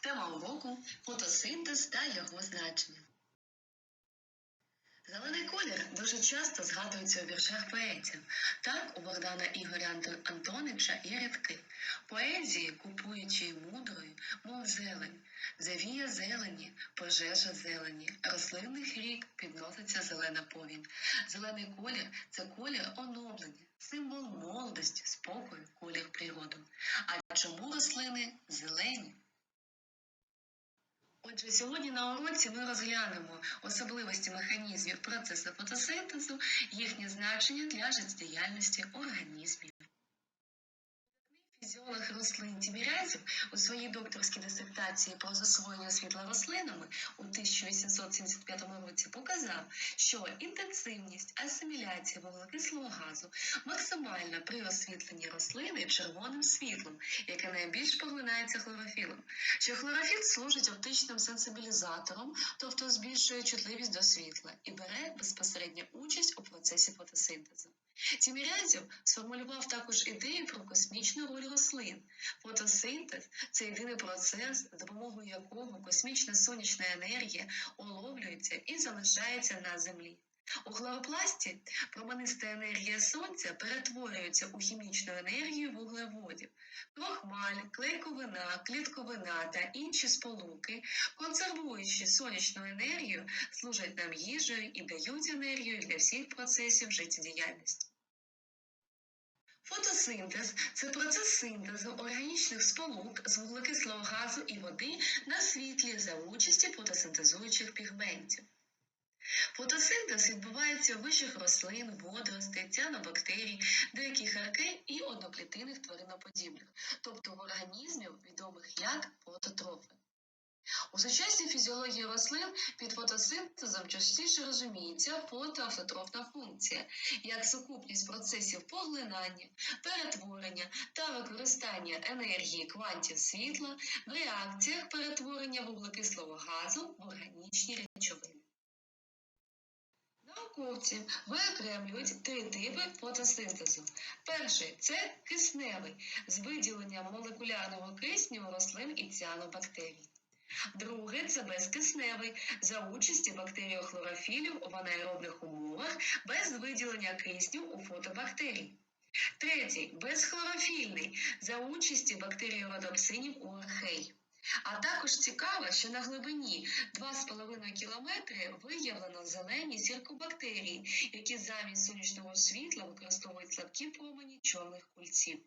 Тема уроку фотосинтез та його значення. Зелений колір дуже часто згадується у віршах поетів. Так у Богдана Ігоря Антон- Антонича є рядки. Поезії, купуючи мудрою, мов зелень, завіє зелені, пожежа зелені, рослинних рік підноситься зелена повінь. Зелений колір це колір оновлення, символ молодості, спокою, колір природи. А чому рослини зелені? Отже, сьогодні на уроці ми розглянемо особливості механізмів процесу фотосинтезу, їхнє значення для життєдіяльності організмів. Фізіолог рослин Тімірязів у своїй докторській дисертації про засвоєння світла рослинами у 1875 році показав, що інтенсивність асиміляції вуглекислого газу максимальна при освітленні рослини червоним світлом, яке найбільш поглинається хлорофілом. Що хлорофіл служить оптичним сенсибілізатором, тобто збільшує чутливість до світла і бере безпосередню участь у процесі фотосинтезу. Тімірязів сформулював також ідею про космічну роль рослин. Фотосинтез це єдиний процес, за допомогою якого космічна сонячна енергія оловлюється і залишається на землі. У хлоропласті промениста енергія сонця перетворюється у хімічну енергію вуглеводів. Крохмаль, клейковина, клітковина та інші сполуки, консервуючи сонячну енергію, служать нам їжею і дають енергію для всіх процесів життєдіяльності. Фотосинтез це процес синтезу органічних сполук з вуглекислого газу і води на світлі за участі фотосинтезуючих пігментів. Фотосинтез відбувається у вищих рослин, водоростей, ціанобактерій, деяких аркей і одноклітинних твариноподібних, тобто в організмів, відомих як фототрофи. У сучасній фізіології рослин під фотосинтезом частіше розуміється фотоавтотрофна функція, як сукупність процесів поглинання, перетворення та використання енергії квантів світла в реакціях перетворення вуглекислого газу в органічні речовини. Науковці виокремлюють три типи фотосинтезу. Перший це кисневий з виділенням молекулярного кисню рослин і ціанобактерій. Друге це безкисневий за участі бактеріохлорофілів в анаеробних умовах без виділення кисню у фотобактерій. Третій безхлорофільний за участі бактеріородопсинів у архей. А також цікаво, що на глибині 2,5 кілометри виявлено зелені сіркобактерії, які замість сонячного світла використовують слабкі промені чорних кульців.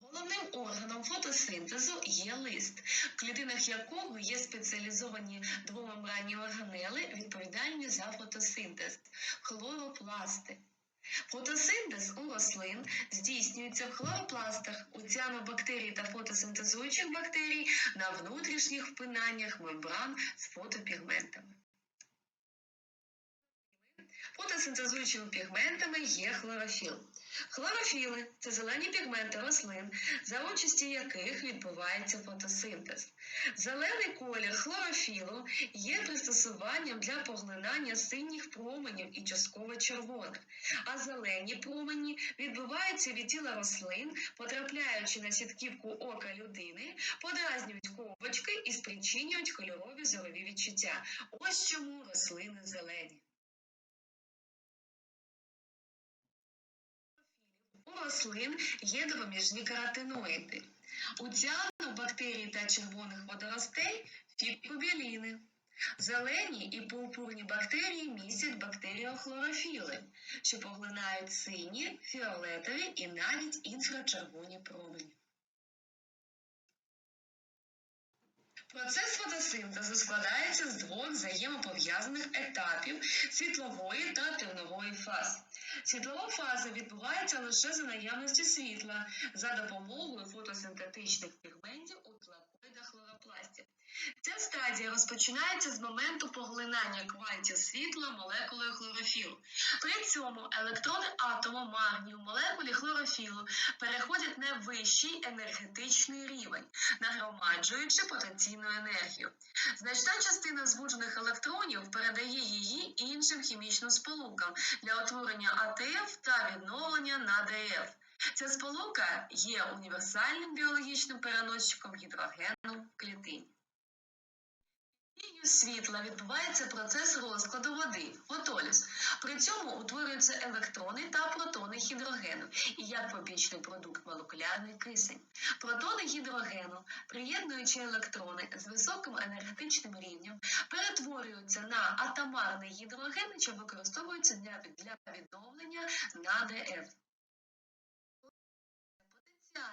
Головним органом фотосинтезу є лист, в клітинах якого є спеціалізовані двомембранні органели, відповідальні за фотосинтез хлоропласти. Фотосинтез у рослин здійснюється в хлоропластах у ціанобактерій та фотосинтезуючих бактерій на внутрішніх впинаннях мембран з фотопігментами. Фотосинтезуючими пігментами є хлорофіл. Хлорофіли це зелені пігменти рослин, за участі яких відбувається фотосинтез. Зелений колір хлорофілу є пристосуванням для поглинання синіх променів і частково червоних, а зелені промені відбуваються від тіла рослин, потрапляючи на сітківку ока людини, подразнюють ковбочки і спричинюють кольорові зорові відчуття. Ось чому рослини зелені. Рослин є допоміжні каротиноїди. У ціанобактерій та червоних водоростей фікобіліни. Зелені і пурпурні бактерії містять бактеріохлорофіли, що поглинають сині, фіолетові і навіть інфрачервоні промені. Процес фотосинтезу складається з двох взаємопов'язаних етапів світлової та темнової фаз. Світлова фаза відбувається лише за наявності світла за допомогою фотосинтетичних хлоропласті. Ця стадія розпочинається з моменту поглинання квантів світла молекулою хлорофілу. При цьому електрони атому магнію в молекулі хлорофілу переходять на вищий енергетичний рівень, нагромаджуючи потенційну енергію. Значна частина збуджених електронів передає її іншим хімічним сполукам для утворення АТФ та відновлення на ДФ. Ця сполука є універсальним біологічним переносчиком гідрогену в клітині. Дією світла відбувається процес розкладу води фотоліз. При цьому утворюються електрони та протони гідрогену і як побічний продукт молекулярний кисень. Протони гідрогену, приєднуючи електрони з високим енергетичним рівнем, перетворюються на атомарний гідроген, що використовується для, відновлення на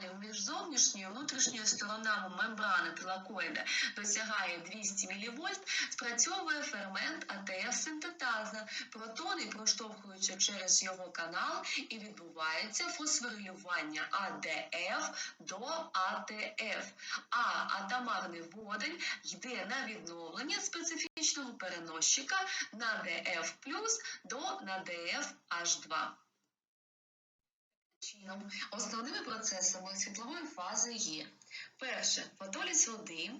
ДФ. Потенціалів між зовнішньою і внутрішньою сторонами мембрани тилакоїда досягає 200 мВ, спрацьовує фермент АТФ-синтетаза. Протони проштовхуються через його канал і відбувається фосфорилювання АДФ до АТФ. А атомарний водень йде на відновлення специфічного переносчика на ДФ до на ДФH2. Чином, основними процесами світлової фази є перше фотоліз води,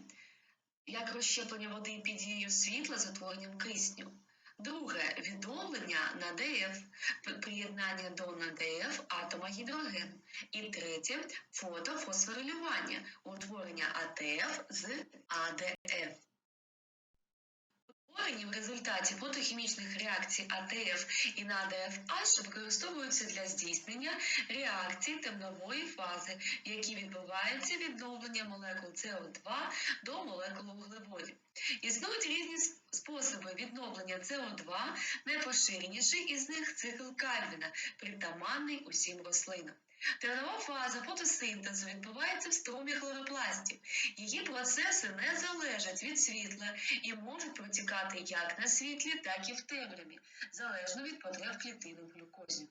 як розщеплення води під дією світла з утворенням кисню. Друге відновлення на ДФ, приєднання до НАДФ атома гідрогену. І третє фотофосфорилювання, утворення АТФ з АДФ. Утворені в результаті фотохімічних реакцій АТФ і НАДФH використовуються для здійснення реакцій темнової фази, які відбуваються відновлення молекул СО2 до молекул вуглеводів. Існують різні способи відновлення СО2, найпоширеніший із них цикл Кальвіна, притаманний усім рослинам. Тернова фаза фотосинтезу відбувається в струмі хлоропластів. Її процеси не залежать від світла і можуть протікати як на світлі, так і в темряві, залежно від потреб клітин у глюкозі.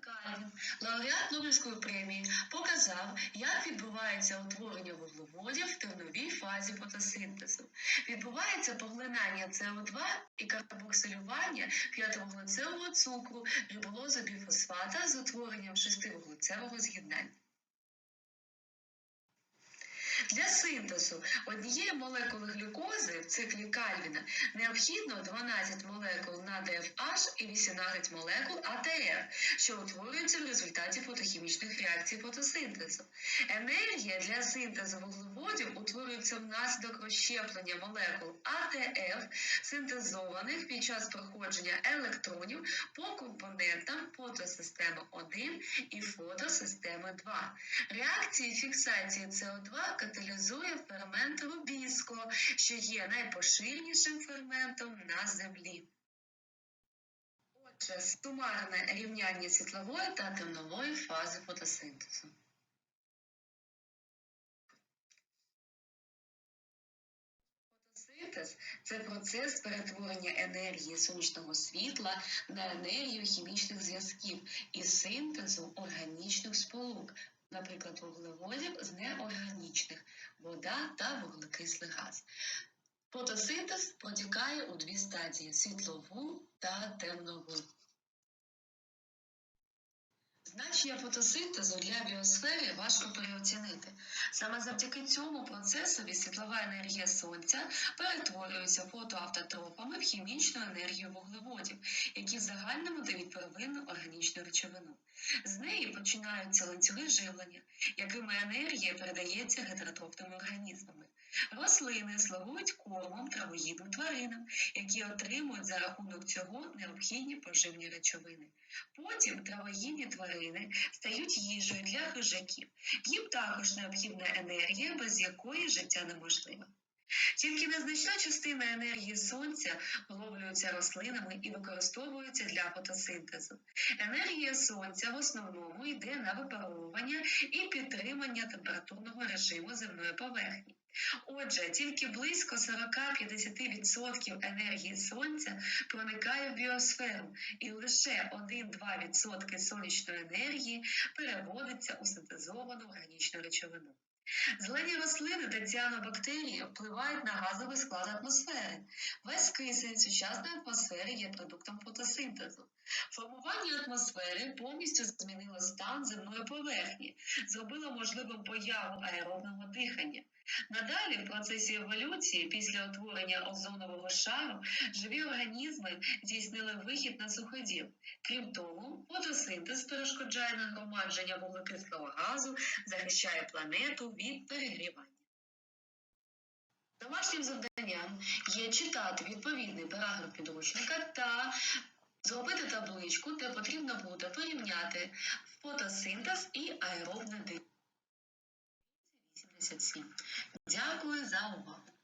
Кальвін, лауреат Нобелівської премії, показав, як відбувається утворення вуглеводів в терновій фазі фотосинтезу. Відбувається поглинання СО2 і карбоксилювання п'ятивуглецевого цукру риболозобіфосфата з утворенням шестивуглецевого з'єднання. Для синтезу однієї молекули глюкози в циклі Кальвіна необхідно 12 молекул на НАДФH і 18 молекул АТФ, що утворюються в результаті фотохімічних реакцій фотосинтезу. Енергія для синтезу вуглеводів утворюється внаслідок розщеплення молекул АТФ, синтезованих під час проходження електронів по компонентам фотосистеми 1 і фотосистеми 2. Реакції фіксації СО2 каталізує фермент Рубіско, що є найпоширенішим ферментом на землі. Отже, сумарне рівняння світлової та темнової фази фотосинтезу. Фотосинтез це процес перетворення енергії сонячного світла на енергію хімічних зв'язків і синтезу органічних сполук, наприклад, вуглеводів з неорганічних вода та вуглекислий газ. Фотосинтез протікає у дві стадії світлову та темнову. Значення фотосинтезу для біосфери важко переоцінити. Саме завдяки цьому процесові світлова енергія сонця перетворюється фотоавтотропами в хімічну енергію вуглеводів, які в загальному дають первинну органічну речовину. З неї починаються ланцюги живлення, якими енергія передається гетеротрофними організмами. Рослини слугують кормом травоїдним тваринам, які отримують за рахунок цього необхідні поживні речовини. Потім травоїдні тварини стають їжею для хижаків. Їм також необхідна енергія, без якої життя неможливе. Тільки незначна частина енергії сонця вловлюється рослинами і використовується для фотосинтезу. Енергія сонця в основному йде на випаровування і підтримання температурного режиму земної поверхні. Отже, тільки близько 40-50% енергії сонця проникає в біосферу, і лише 1-2% сонячної енергії переводиться у синтезовану органічну речовину. Зелені рослини та ціанобактерії впливають на газовий склад атмосфери. Весь кисень сучасної атмосфери є продуктом фотосинтезу. Формування атмосфери повністю змінило стан земної поверхні, зробило можливим появу аеробного дихання. Надалі, в процесі еволюції, після утворення озонового шару, живі організми здійснили вихід на суходіл. Крім того, фотосинтез перешкоджає нагромадження вуглекислого газу, захищає планету від перегрівання. Домашнім завданням є читати відповідний параграф підручника та зробити табличку, де потрібно буде порівняти фотосинтез і аеробне дихання. 87. Дякую за увагу.